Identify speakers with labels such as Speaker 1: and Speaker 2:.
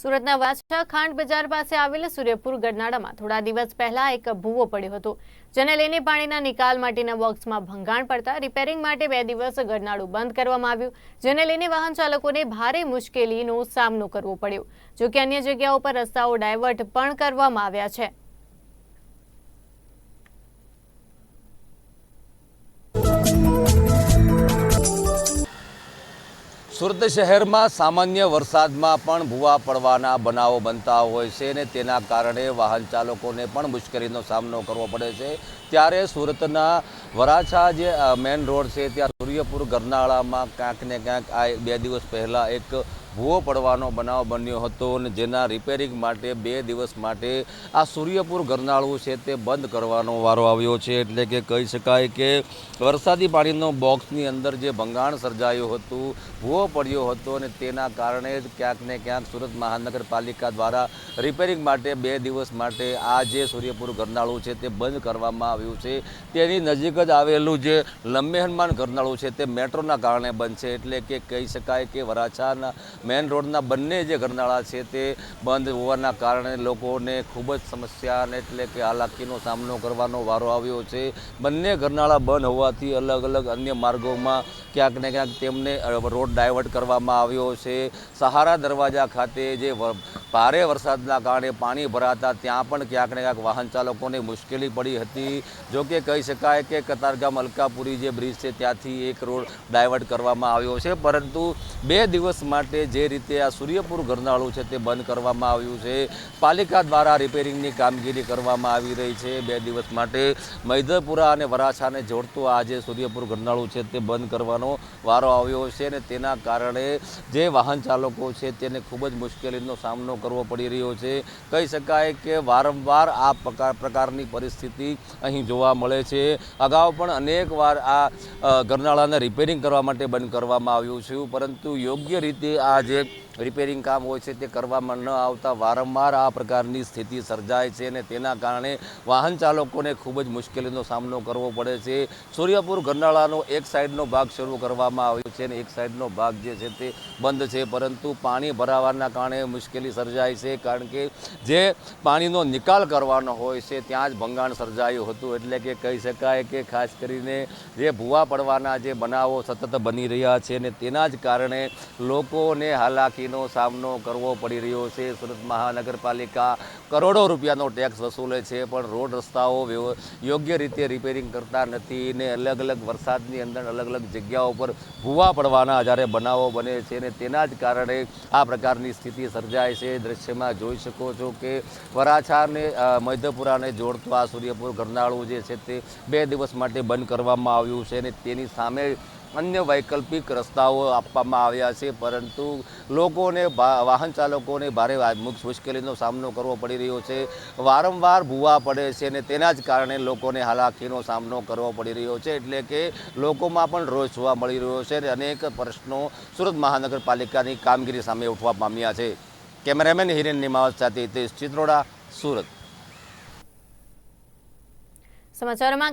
Speaker 1: સુરતના વાછા ખાંડ બજાર પાસે આવેલ સૂર્યપુર ગરનાળામાં થોડા દિવસ પહેલા એક ભૂવો પડ્યો હતો, જેને લઈને પાણીના નિકાલ માટેના બોક્સમાં ભંગાણ પડતા રિપેરિંગ માટે બે દિવસ ગરનાળું બંધ કરવામાં આવ્યું, જેને લઈને વાહન ચાલકોને ભારે મુશ્કેલીનો સામનો કરવો પડ્યો, જો કે અન્ય જગ્યાઓ પર રસ્તાઓ ડાયવર્ટ પણ કરવામાં આવ્યા છે.
Speaker 2: સુરત શહેરમાં સામાન્ય વરસાદમાં પણ ભૂવા પડવાના બનાવો બનતા હોય છે અને તેના કારણે વાહન ચાલકોને પણ મુશ્કેલીનો સામનો કરવો પડે છે. ત્યારે સુરતના વરાછા જે મેઇન રોડ છે, ત્યાં સૂર્યપુર ગરનાળામાં ક્યાંક ને ક્યાંક આ બે દિવસ પહેલાં એક ભૂવો પડવાનો બનાવ બન્યો હતો અને જેના રિપેરિંગ માટે બે દિવસ માટે આ સૂર્યપુર ગરનાળું છે તે બંધ કરવાનો વારો આવ્યો છે. એટલે કે કહી શકાય કે વરસાદી પાણીનો બોક્સની અંદર જે ભંગાણ સર્જાયું હતું, ભૂવો પડ્યો હતો અને તેના કારણે જ ક્યાંક ને ક્યાંક સુરત મહાનગરપાલિકા દ્વારા રિપેરિંગ માટે બે દિવસ માટે આ જે સૂર્યપુર ગરનાળું છે તે બંધ કરવામાં આવ્યું છે. તેની નજીક જ આવેલું જે લંબે હનુમાન ગરનાળું છે તે મેટ્રોના કારણે બંધ છે એટલે કે કહી શકાય કે વરાછાના મેઇન રોડના બંને જે ગરનાળા છે તે બંધ હોવાના કારણે લોકોને ખૂબ જ સમસ્યા અને એટલે કે હાલાકીનો સામનો કરવાનો વારો આવ્યો છે. બંને ગરનાળા બંધ હોવાથી અલગ અલગ અન્ય માર્ગોમાં ક્યાંક ને ક્યાંક તેમને રોડ ડાયવર્ટ કરવામાં આવ્યો છે. સહારા દરવાજા ખાતે જે ભારે વરસાદના કારણે પાણી ભરાતા ત્યાં પણ ક્યાંક ને ક્યાંક વાહન ચાલકોને મુશ્કેલી પડી હતી. જો કે કહી શકાય કે કતારગામ અલકાપુરી જે બ્રિજ છે, ત્યાંથી એક રોડ ડાયવર્ટ કરવામાં આવ્યો છે. પરંતુ બે દિવસ માટે જે રીતે આ સૂર્યપુર ગરનાળું છે તે બંધ કરવામાં આવ્યું છે. પાલિકા દ્વારા રિપેરિંગની કામગીરી કરવામાં આવી રહી છે. બે દિવસ માટે મૈદરપુરા અને વરાછાને જોડતું આ જે સૂર્યપુર ગરનાળું છે તે બંધ કરવાનો વારો આવ્યો છે અને તેના કારણે જે વાહન ચાલકો છે તેને ખૂબ જ મુશ્કેલીનો સામનો કરવો પડી રહ્યો છે. કહી શકાય કે વારંવાર આ પ્રકાર પ્રકારની પરિસ્થિતિ અહીં જોવા મળે છે. અગાઉ પણ અનેક વાર આ ઘરનાળાને રિપેરિંગ કરવા માટે બંધ કરવામાં આવ્યું છે. પરંતુ યોગ્ય રીતે આ જે રિપેરિંગ કામ હોય છે તે કરવામાં ન આવતા વારંવાર આ પ્રકારની સ્થિતિ સર્જાય છે અને તેના કારણે વાહન ચાલકોને ખૂબ જ મુશ્કેલીનો સામનો કરવો પડે છે. સૂર્યપુર ગરનાળાનો એક સાઈડનો ભાગ શરૂ કરવામાં આવ્યો છે અને એક સાઈડનો ભાગ જે છે તે બંધ છે. પરંતુ પાણી ભરાવાના કારણે મુશ્કેલી સર્જાય છે કારણ કે જે પાણીનો નિકાલ કરવાનો હોય છે ત્યાં જ ભંગાણ સર્જાયું હતું. એટલે કે કહી શકાય કે ખાસ કરીને જે ભૂવા પડવાના જે બનાવો સતત બની રહ્યા છે અને તેના જ કારણે લોકોને હાલાકીનો સામનો કરવો પડી રહ્યો છે. સુરત મહાનગરપાલિકા કરોડો રૂપિયાનો ટેક્સ વસૂલે છે, પણ રોડ રસ્તાઓ યોગ્ય રીતે રિપેરિંગ કરતા નથી ને અલગ અલગ વરસાદની અંદર અલગ અલગ જગ્યાઓ પર ભૂવા પડવાના જ્યારે બનાવો બને છે ને તેના જ કારણે આ પ્રકારની સ્થિતિ સર્જાય છે. દ્રશ્યમાં જોઈ શકો છો કે વરાછાને મધ્યપુરાને જોડતું આ સૂર્યપુર ગરનાળું જે છે તે બે દિવસ માટે બંધ કરવામાં આવ્યું છે અને તેની સામે અન્ય વૈકલ્પિક રસ્તાઓ આપવામાં આવ્યા છે, પરંતુ લોકોને વાહન ચાલકોને ભારે મુશ્કેલીનો સામનો કરવો પડી રહ્યો છે. વારંવાર ભૂવા પડે છે અને તેના જ કારણે લોકોને હાલાકીનો સામનો કરવો પડી રહ્યો છે. એટલે કે લોકોમાં પણ રોષ જોવા મળી રહ્યો છે અને અનેક પ્રશ્નો સુરત મહાનગરપાલિકાની કામગીરી સામે ઉઠવા પામ્યા છે. કેમેરામેન હિરેન નિમાવત સાથે હિતેશ ચિત્રોડા, સુરત.
Speaker 1: સમાચારોમાં